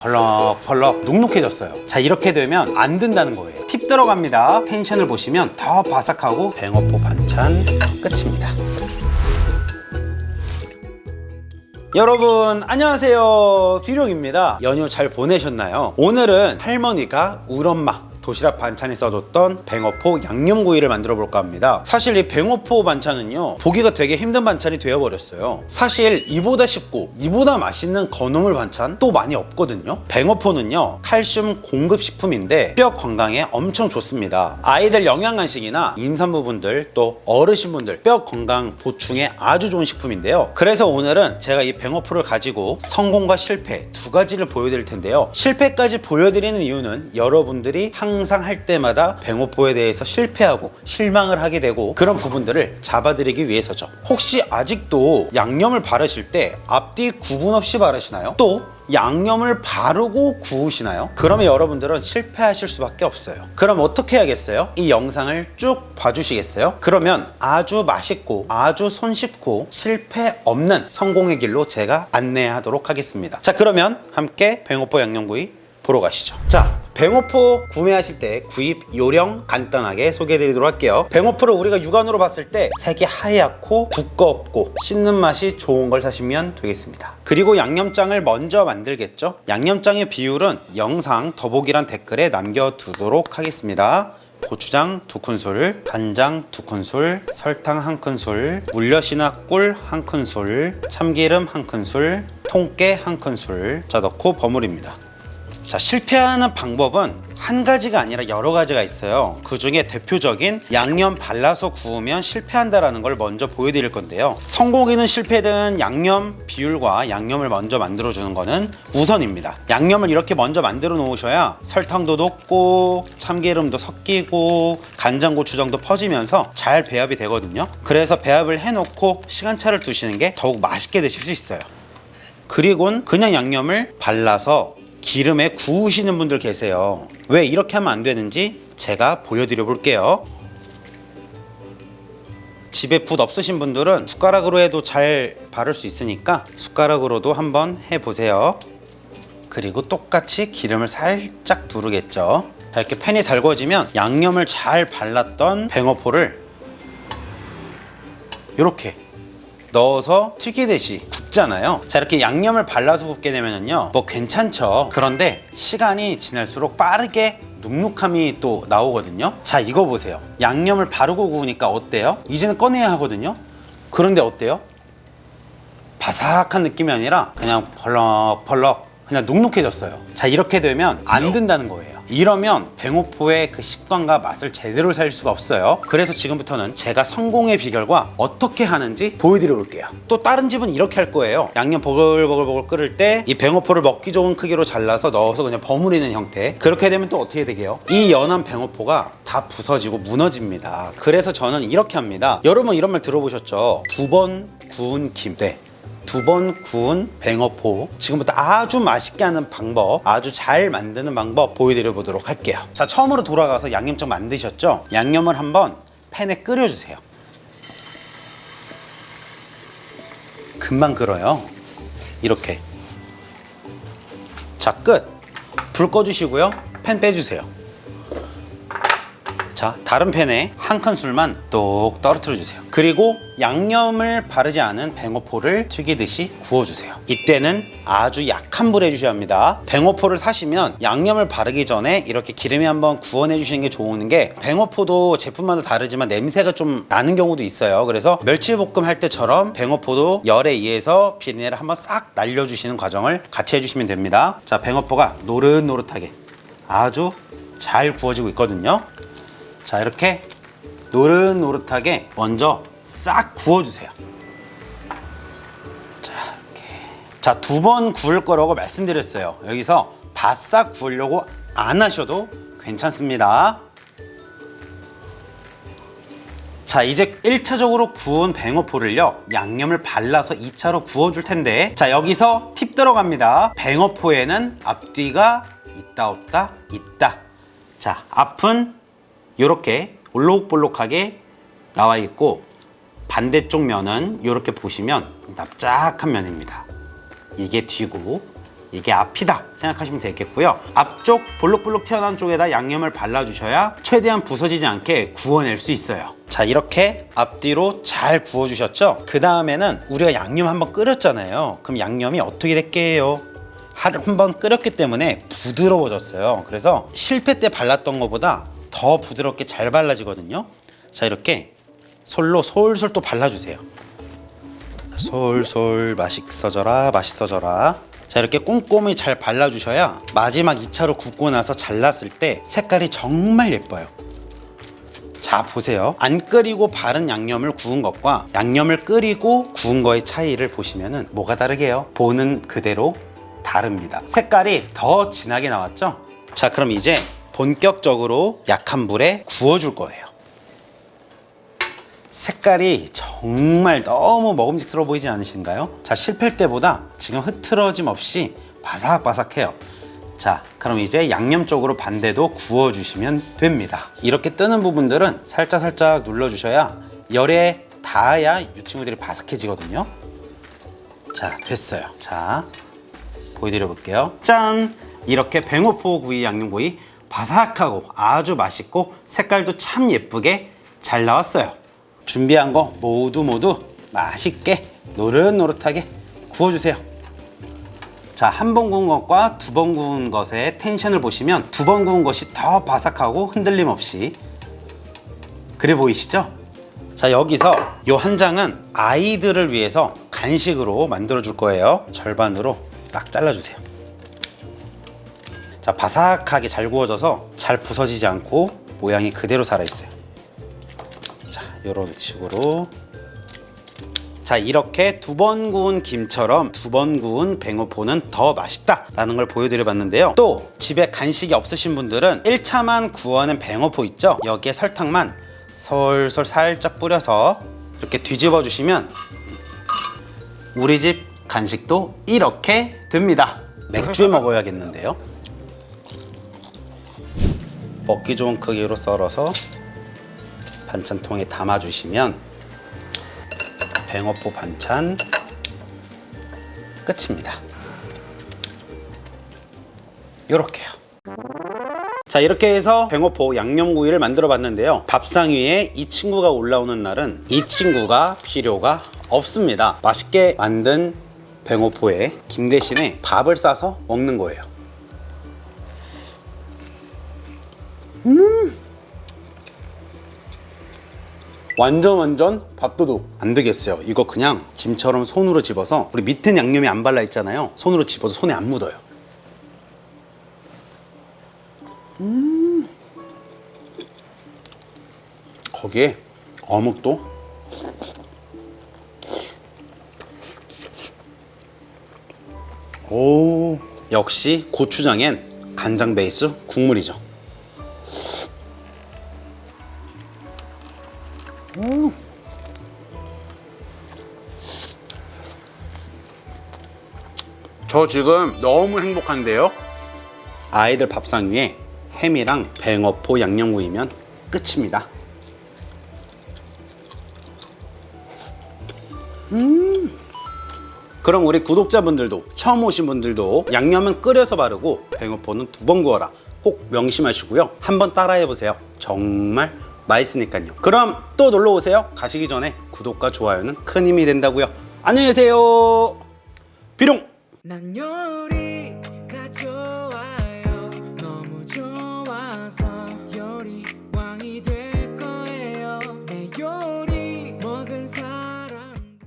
벌럭벌럭 눅눅해졌어요. 자 이렇게 되면 안 된다는 거예요. 팁 들어갑니다. 텐션을 보시면 더 바삭하고 뱅어포 반찬 끝입니다. 여러분 안녕하세요. 비룡입니다. 연휴 잘 보내셨나요? 오늘은 할머니가 우엄마 도시락 반찬에 써줬던 뱅어포 양념구이를 만들어 볼까 합니다. 사실 이 뱅어포 반찬은요 보기가 되게 힘든 반찬이 되어버렸어요. 사실 이보다 쉽고 이보다 맛있는 건어물 반찬 또 많이 없거든요. 뱅어포는요 칼슘 공급 식품인데 뼈 건강에 엄청 좋습니다. 아이들 영양 간식이나 임산부분들 또 어르신분들 뼈 건강 보충에 아주 좋은 식품인데요. 그래서 오늘은 제가 이 뱅어포를 가지고 성공과 실패 두 가지를 보여드릴 텐데요. 실패까지 보여드리는 이유는 여러분들이 항상 할 때마다 뱅어포에 대해서 실패하고 실망을 하게 되고 그런 부분들을 잡아드리기 위해서죠 혹시 아직도 양념을 바르실 때 앞뒤 구분 없이 바르시나요? 또 양념을 바르고 구우시나요? 그러면 여러분들은 실패하실 수밖에 없어요. 그럼 어떻게 해야겠어요? 이 영상을 쭉 봐주시겠어요? 그러면 아주 맛있고 아주 손쉽고 실패 없는 성공의 길로 제가 안내하도록 하겠습니다. 자, 그러면 함께 뱅오포 양념구이 보러 가시죠. 자, 뱅어포 구매하실 때 구입 요령 간단하게 소개해드리도록 할게요. 뱅어포를 우리가 육안으로 봤을 때 색이 하얗고 두껍고 씹는 맛이 좋은 걸 사시면 되겠습니다. 그리고 양념장을 먼저 만들겠죠. 양념장의 비율은 영상 더보기란 댓글에 남겨두도록 하겠습니다. 고추장 두 큰술, 간장 두 큰술, 설탕 한 큰술, 물엿이나 꿀한 큰술, 참기름 한 큰술, 통깨 한 큰술 자 넣고 버무립니다. 자, 실패하는 방법은 한 가지가 아니라 여러 가지가 있어요. 그 중에 대표적인 양념 발라서 구우면 실패한다라는 걸 먼저 보여드릴 건데요. 성공이든 실패든 양념 비율과 양념을 먼저 만들어주는 거는 우선입니다. 양념을 이렇게 먼저 만들어 놓으셔야 설탕도 녹고 참기름도 섞이고 간장, 고추장도 퍼지면서 잘 배합이 되거든요. 그래서 배합을 해놓고 시간차를 두시는 게 더욱 맛있게 드실 수 있어요. 그리곤 그냥 양념을 발라서 기름에 구우시는 분들 계세요. 왜 이렇게 하면 안 되는지 제가 보여드려 볼게요. 집에 붓 없으신 분들은 숟가락으로 해도 잘 바를 수 있으니까 숟가락으로도 한번 해보세요. 그리고 똑같이 기름을 살짝 두르겠죠. 자, 이렇게 팬이 달궈지면 양념을 잘 발랐던 뱅어포를 이렇게 넣어서 튀기듯이 굽잖아요. 자, 이렇게 양념을 발라서 굽게 되면요. 뭐 괜찮죠. 그런데 시간이 지날수록 빠르게 눅눅함이 또 나오거든요. 자, 이거 보세요. 양념을 바르고 구우니까 어때요? 이제는 꺼내야 하거든요. 그런데 어때요? 바삭한 느낌이 아니라 그냥 벌럭벌럭 그냥 눅눅해졌어요. 자, 이렇게 되면 안 된다는 거예요. 이러면 뱅오포의 그 식감과 맛을 제대로 살 수가 없어요. 그래서 지금부터는 제가 성공의 비결과 어떻게 하는지 보여드려 볼게요. 또 다른 집은 이렇게 할 거예요. 양념 버글버글버글 끓을 때 이 뱅오포를 먹기 좋은 크기로 잘라서 넣어서 그냥 버무리는 형태. 그렇게 되면 또 어떻게 되게요? 이 연한 뱅오포가 다 부서지고 무너집니다. 그래서 저는 이렇게 합니다. 여러분 이런 말 들어보셨죠? 두 번 구운 김. 네. 두 번 구운 뱅어포. 지금부터 아주 맛있게 하는 방법 아주 잘 만드는 방법 보여드려 보도록 할게요. 자 처음으로 돌아가서 양념장 만드셨죠? 양념을 한번 팬에 끓여주세요. 금방 끓어요. 이렇게. 자 끝. 불 꺼주시고요. 팬 빼주세요 자, 다른 팬에 한 큰술만 똑 떨어뜨려 주세요. 그리고 양념을 바르지 않은 뱅어포를 튀기듯이 구워주세요. 이때는 아주 약한 불에 해주셔야 합니다. 뱅어포를 사시면 양념을 바르기 전에 이렇게 기름에 한번 구워내 주시는 게 좋은 게 뱅어포도 제품마다 다르지만 냄새가 좀 나는 경우도 있어요. 그래서 멸치볶음 할 때처럼 뱅어포도 열에 의해서 비린내를 한번 싹 날려주시는 과정을 같이 해주시면 됩니다. 자, 뱅어포가 노릇노릇하게 아주 잘 구워지고 있거든요. 자 이렇게 노릇노릇하게 먼저 싹 구워주세요. 자 이렇게 자 두 번 구울 거라고 말씀드렸어요. 여기서 바싹 구우려고 안 하셔도 괜찮습니다. 자 이제 1차적으로 구운 뱅어포를요 양념을 발라서 2차로 구워줄 텐데 자 여기서 팁 들어갑니다 뱅어포에는 앞뒤가 있다 없다 있다 자 앞은 이렇게 올록볼록하게 나와 있고 반대쪽 면은 이렇게 보시면 납작한 면입니다. 이게 뒤고 이게 앞이다 생각하시면 되겠고요. 앞쪽 볼록볼록 튀어나온 쪽에다 양념을 발라주셔야 최대한 부서지지 않게 구워낼 수 있어요. 자 이렇게 앞뒤로 잘 구워주셨죠? 그 다음에는 우리가 양념 한번 끓였잖아요. 그럼 양념이 어떻게 될게요? 한 번 끓였기 때문에 부드러워졌어요. 그래서 실패 때 발랐던 것보다 더 부드럽게 잘 발라지거든요. 자 이렇게 솔로 솔솔 또 발라주세요. 솔솔 맛있어져라 맛있어져라. 자 이렇게 꼼꼼히 잘 발라주셔야 마지막 2차로 굽고 나서 잘랐을 때 색깔이 정말 예뻐요. 자 보세요. 안 끓이고 바른 양념을 구운 것과 양념을 끓이고 구운 거의 차이를 보시면 은 뭐가 다르게요? 보는 그대로 다릅니다. 색깔이 더 진하게 나왔죠? 자 그럼 이제 본격적으로 약한 불에 구워줄 거예요 색깔이 정말 너무 먹음직스러워 보이지 않으신가요? 자, 실패 때보다 지금 흐트러짐 없이 바삭바삭해요. 자, 그럼 이제 양념 쪽으로 반대도 구워주시면 됩니다. 이렇게 뜨는 부분들은 살짝살짝 눌러주셔야 열에 닿아야 이 친구들이 바삭해지거든요. 자, 됐어요. 자, 보여드려 볼게요. 짠! 이렇게 뱅오포 구이 양념구이 바삭하고 아주 맛있고 색깔도 참 예쁘게 잘 나왔어요. 준비한 거 모두 모두 맛있게 노릇노릇하게 구워주세요. 자, 한 번 구운 것과 두 번 구운 것의 텐션을 보시면 두 번 구운 것이 더 바삭하고 흔들림 없이 그래 보이시죠? 자, 여기서 요 한 장은 아이들을 위해서 간식으로 만들어 줄 거예요. 절반으로 딱 잘라 주세요. 자, 바삭하게 잘 구워져서 잘 부서지지 않고 모양이 그대로 살아있어요. 자, 이런 식으로. 자, 이렇게 두 번 구운 김처럼 두 번 구운 뱅어포는 더 맛있다라는 걸 보여드려 봤는데요. 또 집에 간식이 없으신 분들은 1차만 구워낸 뱅어포 있죠? 여기에 설탕만 솔솔 살짝 뿌려서 이렇게 뒤집어 주시면 우리 집 간식도 이렇게 됩니다. 맥주에 먹어야겠는데요. 먹기 좋은 크기로 썰어서 반찬통에 담아주시면 뱅어포 반찬 끝입니다. 요렇게요. 자 이렇게 해서 뱅어포 양념구이를 만들어 봤는데요. 밥상 위에 이 친구가 올라오는 날은 이 친구가 필요가 없습니다. 맛있게 만든 뱅어포에 김 대신에 밥을 싸서 먹는 거예요. 완전 완전 밥도둑. 안 되겠어요. 이거 그냥 김처럼 손으로 집어서 우리 밑엔 양념이 안 발라 있잖아요. 손으로 집어서 손에 안 묻어요. 음. 거기에 어묵도. 오. 역시 고추장엔 간장 베이스 국물이죠 저 지금 너무 행복한데요? 아이들 밥상 위에 햄이랑 뱅어포 양념구이면 끝입니다. 음. 그럼 우리 구독자분들도 처음 오신 분들도 양념은 끓여서 바르고 뱅어포는 두 번 구워라. 꼭 명심하시고요. 한번 따라해 보세요. 정말 맛있으니까요. 그럼 또 놀러 오세요. 가시기 전에 구독과 좋아요는 큰 힘이 된다고요. 안녕히 계세요. 비룡. 난 요리가 좋아요. 너무 좋아.